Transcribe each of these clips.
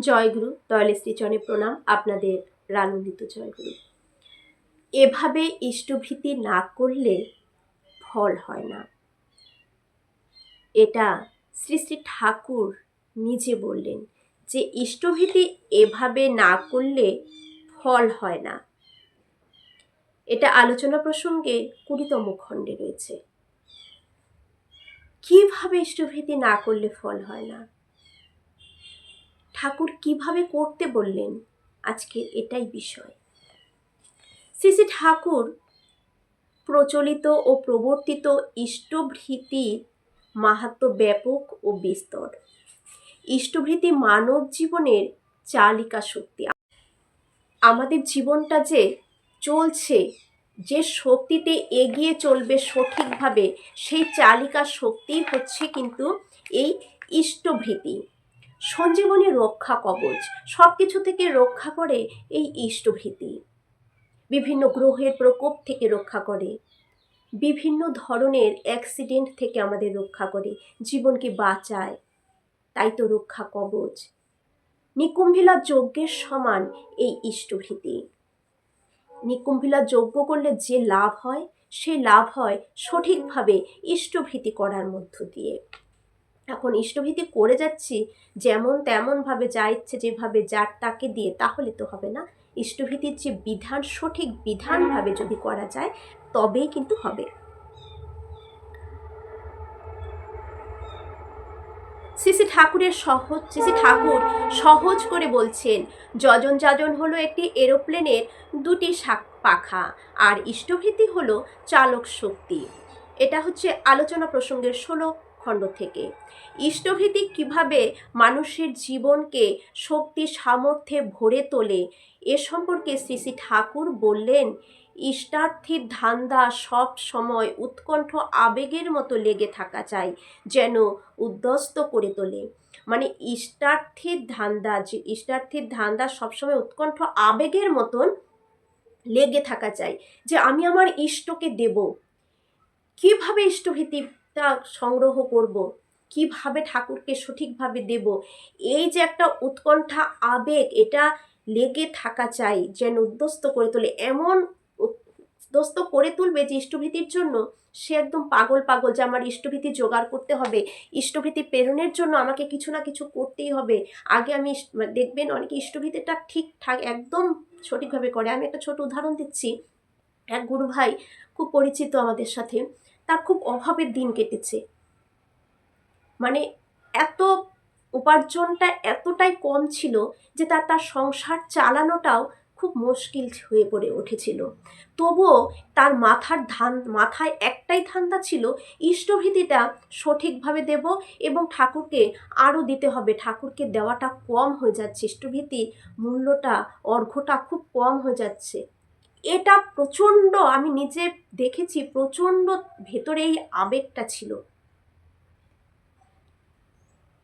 জয়গুরু, দয়ালে শ্রীচরণে প্রণাম আপনাদের রানন্দিত জয়গুরু। এভাবে ইষ্টভীতি না করলে ফল হয় না। এটা শ্রী শ্রী ঠাকুর নিজে বললেন যে, ইষ্টভীতি এভাবে না করলে ফল হয় না। এটা আলোচনা প্রসঙ্গে কুড়িতম খণ্ডে রয়েছে। কীভাবে ইষ্টভীতি না করলে ফল হয় না? ঠাকুর কীভাবে করতে বললেন? আজকে এটাই বিষয়। শ্রী ঠাকুর প্রচলিত ও প্রবর্তিত ইষ্টভৃতির মাহাত্ম ব্যাপক ও বিস্তর। ইষ্টভৃতি মানব জীবনের চালিকা শক্তি। আমাদের জীবনটা যে চলছে, যে শক্তিতে এগিয়ে চলবে সঠিকভাবে, সেই চালিকা শক্তি হচ্ছে কিন্তু এই ইষ্টভৃতি। সঞ্জীবনী রক্ষা কবচ সব কিছু থেকে রক্ষা করে এই ইষ্টভীতি। বিভিন্ন গ্রহের প্রকোপ থেকে রক্ষা করে। বিভিন্ন ধরনের অ্যাক্সিডেন্ট থেকে আমাদের রক্ষা করে। জীবনকে বাঁচায়। তাই তো রক্ষা কবচ। নিকুম্ভিলা যজ্ঞের সমান এই ইষ্টভীতি। নিকুম্ভিলা যজ্ঞ করলে যে লাভ হয় সেই লাভ হয় সঠিকভাবে ইষ্টভীতি করার মধ্য দিয়ে। এখন ইষ্টভীতি করে যাচ্ছি, যেমন তেমনভাবে যা ইচ্ছে যেভাবে যার তাকে দিয়ে, তাহলে তো হবে না। ইষ্টভীতির যে বিধান, সঠিক বিধানভাবে যদি করা যায়, তবেই কিন্তু হবে। শ্রী ঠাকুরের সহজ শ্রী ঠাকুর সহজ করে বলছেন, যজন যাজন হলো একটি এরোপ্লেনের দুটি শাক- পাখা, আর ইষ্টভীতি হলো চালক শক্তি। এটা হচ্ছে আলোচনা প্রসঙ্গের ষোলো খণ্ড থেকে। ইষ্টভীতি কীভাবে মানুষের জীবনকে শক্তি সামর্থ্যে ভরে তোলে, এ সম্পর্কে শ্রী শ্রী ঠাকুর বললেন ইষ্টার্থীর ধান্দা সব সময় উৎকণ্ঠ আবেগের মতো লেগে থাকা চাই, যেন উদ্যস্ত করে তোলে। মানে ইষ্টার্থীর ধান্দা যে ইষ্টার্থীর ধান্দা সবসময় উৎকণ্ঠ আবেগের মতন লেগে থাকা চাই, যে আমি আমার ইষ্টকে দেব। কীভাবে ইষ্টভীতিটা সংগ্রহ করব। কীভাবে ঠাকুরকে সঠিকভাবে দেব? এই যে একটা উৎকণ্ঠা, আবেগ, এটা লেগে থাকা চাই, যেন উদ্যস্ত করে তোলে। এমন উদ্যস্ত করে তুলবে যে ইষ্টভীতির জন্য সে একদম পাগল পাগল যে আমার ইষ্টভীতি জোগাড় করতে হবে। ইষ্টভীতি প্রেরণের জন্য আমাকে কিছু না কিছু করতেই হবে। আগে আমি মানে দেখবেন অনেকে ইষ্টভীতিটা ঠিকঠাক, একদম সঠিকভাবে করে। আমি একটা ছোট উদাহরণ দিচ্ছি। এক গুরু ভাই খুব পরিচিত আমাদের সাথে। তার খুব অভাবের দিন কেটেছে। মানে এত উপার্জনটা এতটাই কম ছিল যে তার তার সংসার চালানোটাও খুব মুশকিল হয়ে পড়ে উঠেছিল। তবুও তার মাথার ধান, মাথায় একটাই ধান্দা ছিল, ইষ্টভীতিটা সঠিকভাবে দেব এবং ঠাকুরকে আরও দিতে হবে। ঠাকুরকে দেওয়াটা কম হয়ে যাচ্ছে, ইষ্টভীতি মূল্যটা অর্ঘ্যটা খুব কম হয়ে যাচ্ছে। এটা প্রচণ্ড, আমি নিজে দেখেছি প্রচণ্ড ভেতরে এই আবেগটা ছিল।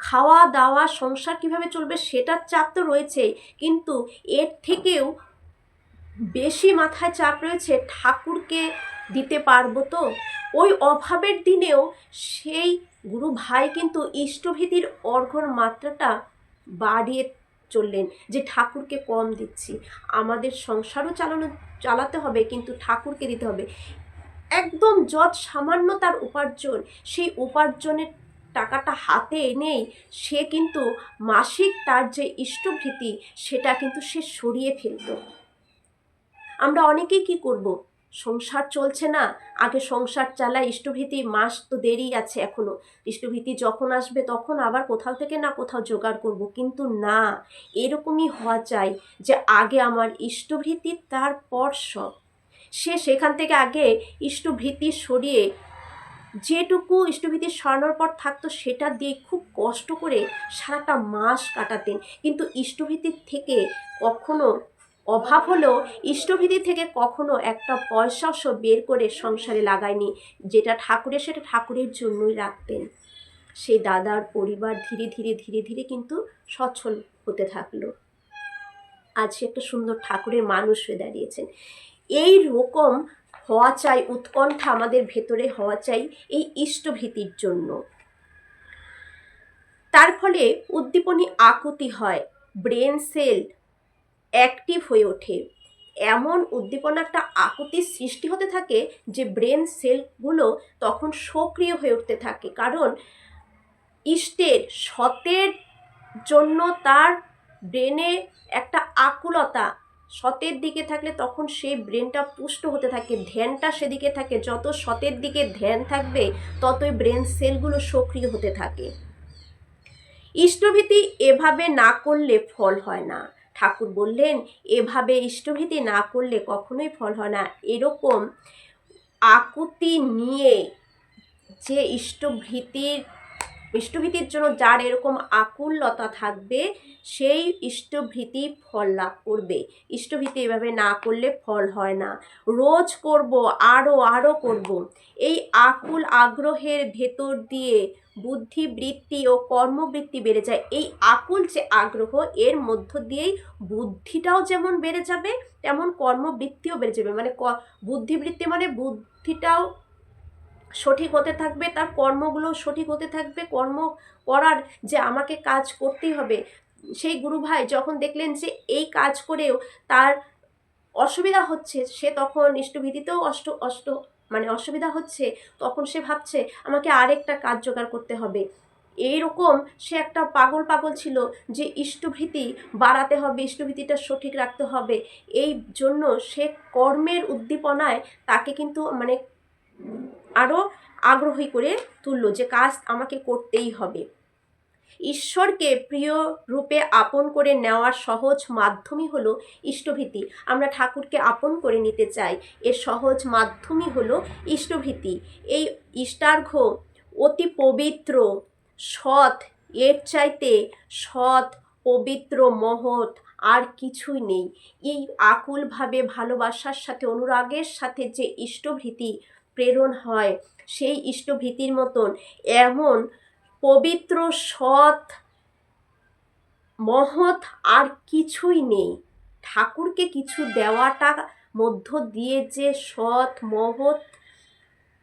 খাওয়া, দাওয়া, সংসার কীভাবে চলবে সেটার চাপ তো রয়েছেই, কিন্তু এর থেকেও বেশি মাথায় চাপ রয়েছে ঠাকুরকে দিতে পারব তো? ওই অভাবের দিনেও সেই গুরু ভাই কিন্তু ইষ্টভীতির অর্ঘর মাত্রাটা বাড়িয়ে চললেন যে ঠাকুরকে কম দিচ্ছি। আমাদের সংসারও চালানো, চালাতে হবে কিন্তু ঠাকুরকে দিতে হবে। একদম যৎ সামান্য তার উপার্জন, সেই উপার্জনের টাকাটা হাতে এনেই সে কিন্তু মাসিক তার যে ইষ্টভৃতি, সেটা কিন্তু সে সরিয়ে ফেলতো। আমরা অনেকেই কি করব? সংসার চলছে না, আগে সংসার চালাই, ইষ্টভীতি মাস তো দেরি আছে এখনও। ইষ্টভীতি যখন আসবে তখন আবার কোথাও থেকে না কোথাও জোগাড় করব, কিন্তু না, এরকমই হওয়া চাই যে আগে আমার ইষ্টভীতি, তারপর সব। সে সেখান থেকে আগে ইষ্টভীতি সরিয়ে, যেটুকু ইষ্টভীতি সরানোর পর থাকতো সেটা দিয়ে খুব কষ্ট করে সারাটা মাস কাটাতেন। কিন্তু ইষ্টভীতির থেকে কখনো অভাব হলেও ইষ্টভীতি থেকে কখনো একটা পয়সা সে বের করে সংসারে লাগায়নি, যেটা ঠাকুরের সেটা ঠাকুরের জন্যই রাখতেন। সেই দাদার পরিবার ধীরে ধীরে ধীরে ধীরে কিন্তু সচ্ছল হতে থাকল। আজ সে একটা সুন্দর ঠাকুরের মানুষ হয়ে দাঁড়িয়েছেন। এই রকম হওয়া চাই, উৎকণ্ঠা আমাদের ভেতরে হওয়া চাই এই ইষ্টভীতির জন্য। তার ফলে উদ্দীপনী আকুতি হয়, ব্রেন সেল অ্যাক্টিভ হয়ে ওঠে। এমন উদ্দীপনা একটা আকুতির সৃষ্টি হতে থাকে যে ব্রেন সেলগুলো তখন সক্রিয় হয়ে উঠতে থাকে। কারণ ইষ্টের, সতের জন্য তার ব্রেনে একটা আকুলতা, সতের দিকে থাকলে তখন সেই ব্রেনটা পুষ্ট হতে থাকে, ধ্যানটা সেদিকে থাকে। যত সতের দিকে ধ্যান থাকবে, ততই ব্রেন সেলগুলো সক্রিয় হতে থাকে। ইষ্টভীতি এভাবে না করলে ফল হয় না। ঠাকুর বললেন, এভাবে ইষ্টভীতি না করলে কখনোই ফল হয় না। এরকম আকুতি নিয়ে যে ইষ্টভীতির ইষ্টভীতির জন্য যার এরকম আকুলতা থাকবে, সেই ইষ্টভীতি ফল লাভ করবে। ইষ্টভীতি এভাবে না করলে ফল হয় না। রোজ করব আরও আরও করব। এই আকুল আগ্রহের ভেতর দিয়ে বুদ্ধিবৃত্তি ও কর্মবৃত্তি বেড়ে যায়। এই আকুল যে আগ্রহ, এর মধ্য দিয়েই বুদ্ধিটাও যেমন বেড়ে যাবে, তেমন কর্মবৃত্তিও বেড়ে যাবে। মানে বুদ্ধিবৃত্তি মানে বুদ্ধিটাও সঠিক হতে থাকবে, তার কর্মগুলো সঠিক হতে থাকবে, কর্ম করার যে আমাকে কাজ করতেই হবে, সেই গুরু ভাই যখন দেখলেন যে এই কাজ করেও তার অসুবিধা হচ্ছে, সে তখন ইষ্টভীতিতেও অষ্ট অষ্ট মানে অসুবিধা হচ্ছে, তখন সে ভাবছে আমাকে আরেকটা কাজ জোগাড় করতে হবে। এইরকম সে একটা পাগল পাগল ছিল যে ইষ্টভীতি বাড়াতে হবে, ইষ্টভীতিটা সঠিক রাখতে হবে, এই জন্য সে কর্মের উদ্দীপনায় তাকে কিন্তু মানে আগ্রহী করে তুললো যে কাজ আমাকে করতেই হবে। ঈশ্বরকে প্রিয় রূপে আপন করে নেওয়ার সহজ মাধ্যমই হলো ইষ্টভীতি। আমরা ঠাকুরকে আপন করে নিতে চাই, এর সহজ মাধ্যমই হলো ইষ্টভীতি। এই ইষ্টার্ঘ অতি পবিত্র, সৎ, এর চাইতে সৎ, পবিত্র মহৎ আর কিছুই নেই। এই আকুলভাবে ভালোবাসার সাথে, অনুরাগের সাথে যে ইষ্টভীতি প্রেরণ হয়। সেই ইষ্টভীতির মতন এমন পবিত্র, সৎ, মহৎ আর কিছুই নেই। ঠাকুরকে কিছু দেওয়াটা মধ্য দিয়ে যে সৎ, মহৎ,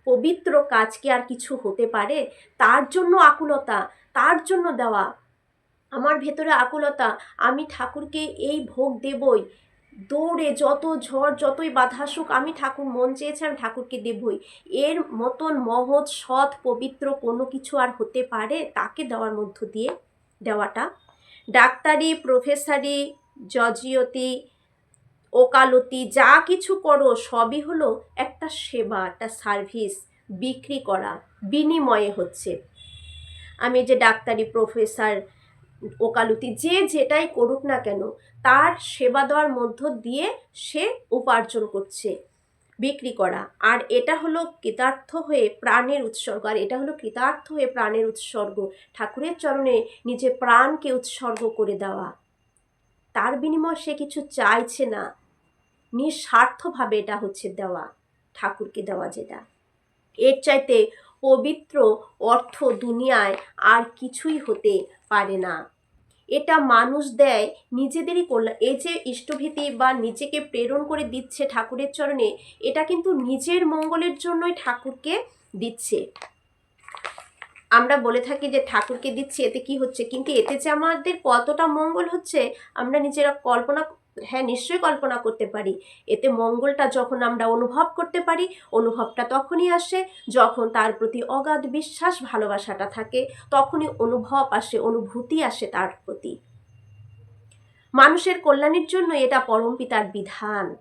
পবিত্র কাজকে আর কিছু হতে পারে, তার জন্য আকুলতা, তার জন্য দেওয়া। আমার ভেতরে আকুলতা, আমি ঠাকুরকে এই ভোগ দেবই। দৌড়ে যত ঝড় যতই বাধা আমি ঠাকুর মন চেয়েছে আমি ঠাকুরকে দেবই। এর মতন মহৎ, সৎ, পবিত্র কোনো কিছু আর হতে পারে তাকে দেওয়ার মধ্য দিয়ে দেওয়াটা। ডাক্তারি, প্রফেসারি জজিয়তি ওকালতি, যা কিছু করো, সবই হলো একটা সেবা, একটা সার্ভিস, বিক্রি করা, বিনিময়ে হচ্ছে। আমি যে ডাক্তারি, প্রফেসর ওকালতি, যে যেটাই করুক না কেন, তার সেবা দেওয়ার মধ্য দিয়ে সে উপার্জন করছে, বিক্রি করা। আর এটা হলো কৃতার্থ হয়ে প্রাণের উৎসর্গ। আর এটা হলো কৃতার্থ হয়ে প্রাণের উৎসর্গ। ঠাকুরের চরণে নিজে প্রাণকে উৎসর্গ করে দেওয়া। তার বিনিময়ে সে কিছু চাইছে না। নিঃস্বার্থভাবে এটা হচ্ছে দেওয়া, ঠাকুরকে দেওয়া যেটা। এর চাইতে পবিত্র অর্থ দুনিয়ায় আর কিছুই হতে পারে না। এটা মানুষ দেয় নিজেদেরই কল্যাণ এই যে ইষ্টভীতি বা নিজেকে প্রেরণ করে দিচ্ছে ঠাকুরের চরণে, এটা কিন্তু নিজের মঙ্গলের জন্যই ঠাকুরকে দিচ্ছে। আমরা বলে থাকি যে ঠাকুরকে দিচ্ছি, এতে কি হচ্ছে? কিন্তু এতে যে আমাদের কতটা মঙ্গল হচ্ছে, আমরা নিজেরা কল্পনা হ্যাঁ নিশ্চয়ই কল্পনা করতে পারি। এতে মঙ্গলটা যখন আমরা অনুভব করতে পারি, অনুভবটা তখনই আসে যখন তার প্রতি অগাধ বিশ্বাস, ভালোবাসাটা থাকে। তখনই অনুভব আসে, অনুভূতি আসে তার প্রতি। মানুষের কল্যাণের জন্য এটা পরমপিতার বিধান।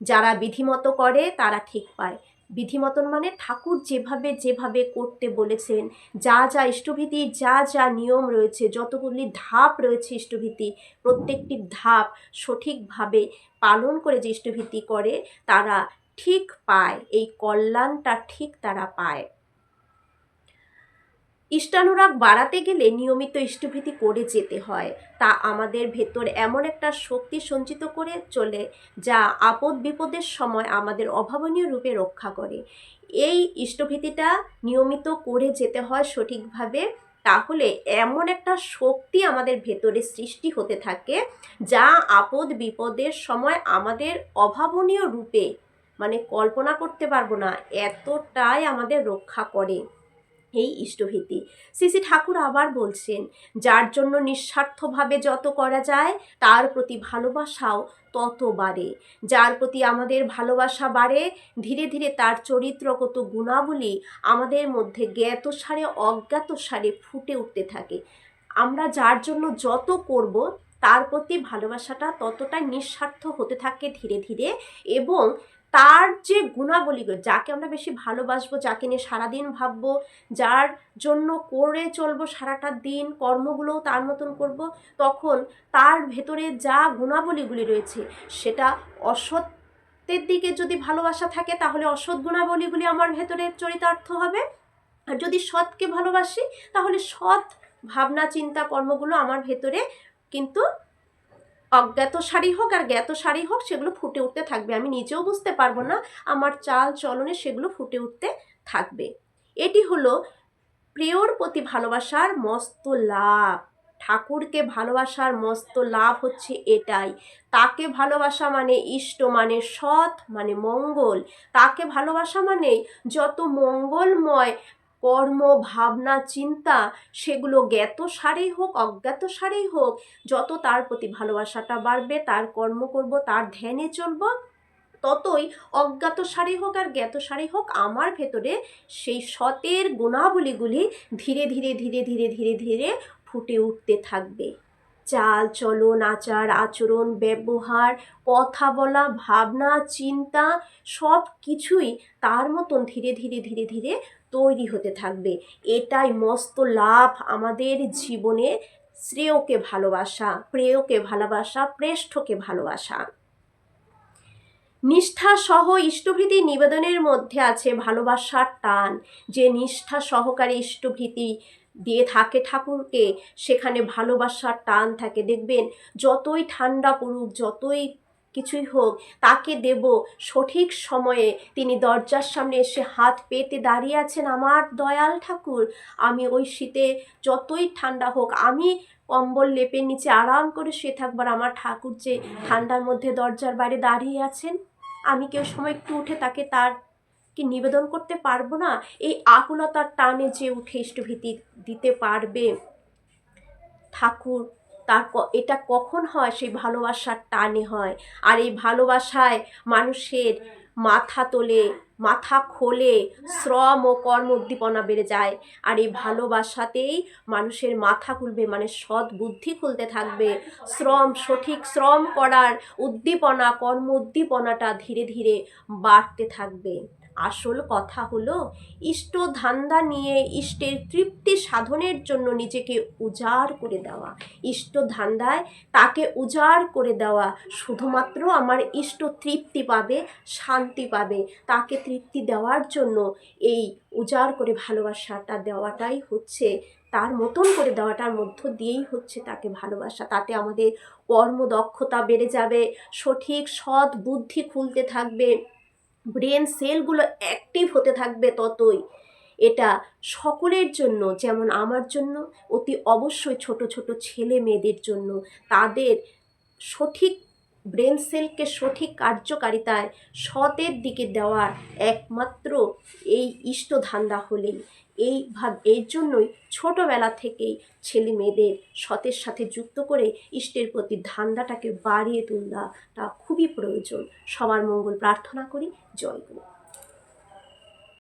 যারা বিধিমতো করে, তারা ঠিক পায়। বিধিমতন মানে ঠাকুর যেভাবে যেভাবে করতে বলেছেন, যা যা ইষ্টভীতি, যা যা নিয়ম রয়েছে, যতগুলি ধাপ রয়েছে ইষ্টভীতি, প্রত্যেকটি ধাপ সঠিকভাবে পালন করে যে ইষ্টভীতি করে, তারা ঠিক পায়, এই কল্যাণটা ঠিক তারা পায়। ইষ্টানুরাগ বাড়াতে গেলে নিয়মিত ইষ্টভীতি করে যেতে হয়। তা আমাদের ভেতর এমন একটা শক্তি সঞ্চিত করে চলে যা আপদ বিপদের সময় আমাদের অভাবনীয় রূপে রক্ষা করে। এই ইষ্টভীতিটা নিয়মিত করে যেতে হয় সঠিকভাবে, তাহলে এমন একটা শক্তি আমাদের ভেতরে সৃষ্টি হতে থাকে যা আপদ বিপদের সময় আমাদের অভাবনীয় রূপে মানে কল্পনা করতে পারব না, এতটাই আমাদের রক্ষা করে। এই ইষ্টভীতি। শ্রী ঠাকুর আবার বলছেন, যার জন্য নিঃস্বার্থভাবে যত করা যায়, তার প্রতি ভালোবাসাও তত বাড়ে। যার প্রতি আমাদের ভালোবাসা বাড়ে, ধীরে ধীরে তার চরিত্রগত গুণাবলী আমাদের মধ্যে জ্ঞাত সারে অজ্ঞাত সারে ফুটে উঠতে থাকে। আমরা যার জন্য যত করব, তার প্রতি ভালোবাসাটা ততটাই নিঃস্বার্থ হতে থাকে ধীরে ধীরে এবং তার যে গুণাবলীগুলো, যাকে আমরা বেশি ভালোবাসবো, যাকে নিয়ে সারাদিন ভাববো, যার জন্য করে চলবো সারাটা দিন, কর্মগুলোও তার মতন করব, তখন তার ভেতরে যা গুণাবলীগুলি রয়েছে, সেটা অসত্যের দিকে যদি ভালোবাসা থাকে, তাহলে অসৎ গুণাবলীগুলি আমার ভেতরে চরিতার্থ হবে। আর যদি সৎকে ভালোবাসি, তাহলে সৎ ভাবনা, চিন্তা, কর্মগুলো আমার ভেতরে কিন্তু অজ্ঞাত শাড়ি হোক আর জ্ঞাত শাড়ি হোক, সেগুলো ফুটে উঠতে থাকবে। আমি নিজেও বুঝতে পারব না আমার চাল চলনে সেগুলো ফুটে উঠতে থাকবে। এটি হলো প্রিয়র প্রতি ভালোবাসার মস্ত লাভ। ঠাকুরকে ভালোবাসার মস্ত লাভ হচ্ছে এটাই। তাকে ভালোবাসা মানে ইষ্ট মানে সৎ মানে মঙ্গল। তাকে ভালোবাসা মানে যত মঙ্গলময় কর্ম, ভাবনা, চিন্তা, সেগুলো জ্ঞাত সারেই হোক, অজ্ঞাত সারেই হোক, যত তার প্রতি ভালোবাসাটা বাড়বে, তার কর্ম করব, তার ধ্যানে চলব, ততই অজ্ঞাত সারি হোক আর জ্ঞাত সারি হোক, আমার ভেতরে সেই সতের গুণাবলীগুলি ধীরে ধীরে ধীরে ধীরে ধীরে ধীরে ফুটে উঠতে থাকবে। চাল, চলন, আচার, আচরণ, ব্যবহার, কথা বলা, ভাবনা, চিন্তা সব কিছুই তার মতন ধীরে ধীরে ধীরে ধীরে তৈরি হতে থাকবে। এটাই মস্ত লাভ আমাদের জীবনে। শ্রেয়কে ভালোবাসা, প্রেয়কে ভালোবাসা প্রেষ্ঠকে ভালোবাসা। নিষ্ঠা সহ ইষ্টভীতি নিবেদনের মধ্যে আছে ভালোবাসার টান। যে নিষ্ঠা সহকারে ইষ্টভীতি দিয়ে থাকে ঠাকুরকে, সেখানে ভালোবাসার টান থাকে। দেখবেন, যতই ঠান্ডা পড়ুক, যতই কিছুই হোক, তাকে দেব। সঠিক সময়ে তিনি দরজার সামনে এসে হাত পেতে দাঁড়িয়ে আছেন আমার দয়াল ঠাকুর। আমি ওই শীতে যতই ঠান্ডা হোক, আমি কম্বল লেপের নিচে আরাম করে শুয়ে থাকবার আমার ঠাকুর যে ঠান্ডার মধ্যে দরজার বাইরে দাঁড়িয়ে আছেন, আমি কেউ সময় একটু উঠে তাকে তার কি নিবেদন করতে পারব না? এই আকুলতার টানে যে উঠে ইষ্টভীতি দিতে পারবে ঠাকুর তার এটা কখন হয়? সেই ভালোবাসার টানে হয়। আর এই ভালোবাসায় মানুষের মাথা তোলে, মাথা খোলে, শ্রম ও কর্ম উদ্দীপনা বেড়ে যায়। আর এই ভালোবাসাতেই মানুষের মাথা খুলবে মানে সৎ বুদ্ধি খুলতে থাকবে। শ্রম, সঠিক শ্রম করার উদ্দীপনা, কর্ম উদ্দীপনাটা ধীরে ধীরে বাড়তে থাকবে। আসল কথা হলো, ইষ্ট ধান্দা নিয়ে ইষ্টের তৃপ্তি সাধনের জন্য নিজেকে উজাড় করে দেওয়া। ইষ্ট ধান্দায় তাকে উজাড় করে দেওয়া শুধুমাত্র আমার ইষ্ট তৃপ্তি পাবে, শান্তি পাবে। তাকে তৃপ্তি দেওয়ার জন্য এই উজাড় করে ভালোবাসাটা দেওয়াটাই হচ্ছে, তার মতন করে দেওয়াটার মধ্য দিয়েই হচ্ছে তাকে ভালোবাসা। তাতে আমাদের কর্মদক্ষতা বেড়ে যাবে, সঠিক সৎ বুদ্ধি খুলতে থাকবে। ব্রেন সেলগুলো অ্যাক্টিভ হতে থাকবে ততই। এটা সকলের জন্য, যেমন আমার জন্য, অতি অবশ্যই ছোট ছোট ছেলে মেয়েদের জন্য। তাদের সঠিক ব্রেন সেলকে সঠিক কার্যকারিতায় সতের দিকে দেওয়ার একমাত্র এই ইষ্টধান্দা হলেই। এই ভাব এর জন্যই ছোটোবেলা থেকেই ছেলে মেয়েদের সতের সাথে যুক্ত করে ইষ্টের প্রতি ধান্দাটাকে বাড়িয়ে তোলাটা খুবই প্রয়োজন। সবার মঙ্গল প্রার্থনা করি। জয় গুরু।